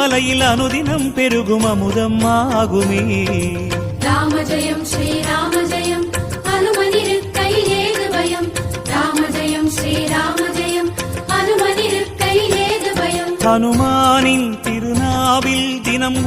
மலையில் அனுதினம் பெருகும் அமுதம் ஆகுமே. ராம ஜெயம் ஸ்ரீராம ஜெயம் ஹனுமனிருக்கையில் ஏது பயம். ராம ஜெயம் ஸ்ரீராம ஜெயம் ஹனுமனிருக்கையில் ஏது பயம். ஹனுமானின் திருநாவில் தினம்